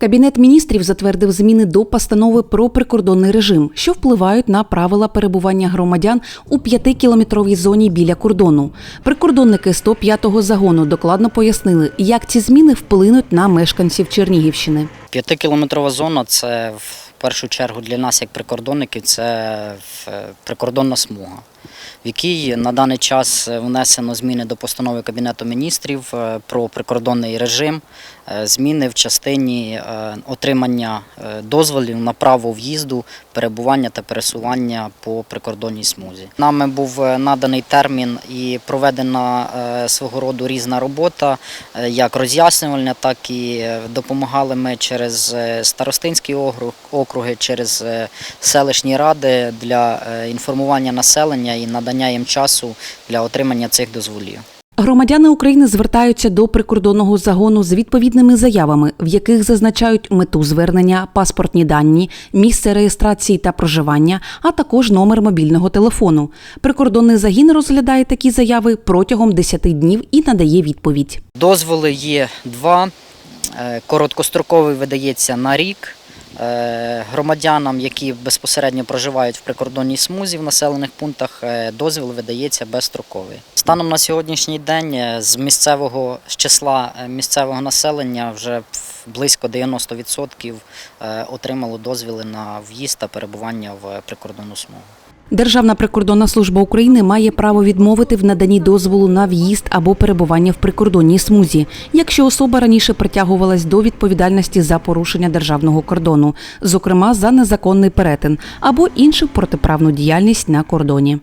Кабінет міністрів затвердив зміни до постанови про прикордонний режим, що впливають на правила перебування громадян у п'ятикілометровій зоні біля кордону. Прикордонники 105-го загону докладно пояснили, як ці зміни вплинуть на мешканців Чернігівщини. П'ятикілометрова зона це в першу чергу для нас, як прикордонників, це е, прикордонна смуга, в якій на даний час внесено зміни до постанови Кабінету міністрів е, про прикордонний режим, е, зміни в частині е, отримання е, дозволів на право в'їзду, перебування та пересування по прикордонній смузі. Нами був е, наданий термін і проведена е, свого роду різна робота, е, як роз'яснювальна, так і е, допомагали ми через е, старостинські округи, через е, селищні ради для е, інформування населення і надання їм часу для отримання цих дозволів. Громадяни України звертаються до прикордонного загону з відповідними заявами, в яких зазначають мету звернення, паспортні дані, місце реєстрації та проживання, а також номер мобільного телефону. Прикордонний загін розглядає такі заяви протягом 10 днів і надає відповідь. Дозволи є два. Е, Короткостроковий видається на рік. Е, Громадянам, які безпосередньо проживають в прикордонній смузі в населених пунктах, е, дозвіл видається безстроковий. Станом на сьогоднішній день е, з місцевого з числа місцевого населення вже близько 90% е, отримало дозвіли на в'їзд та перебування в прикордонну смугу. Державна прикордонна служба України має право відмовити в наданні дозволу на в'їзд або перебування в прикордонній смузі, якщо особа раніше притягувалась до відповідальності за порушення державного кордону, зокрема за незаконний перетин або іншу протиправну діяльність на кордоні.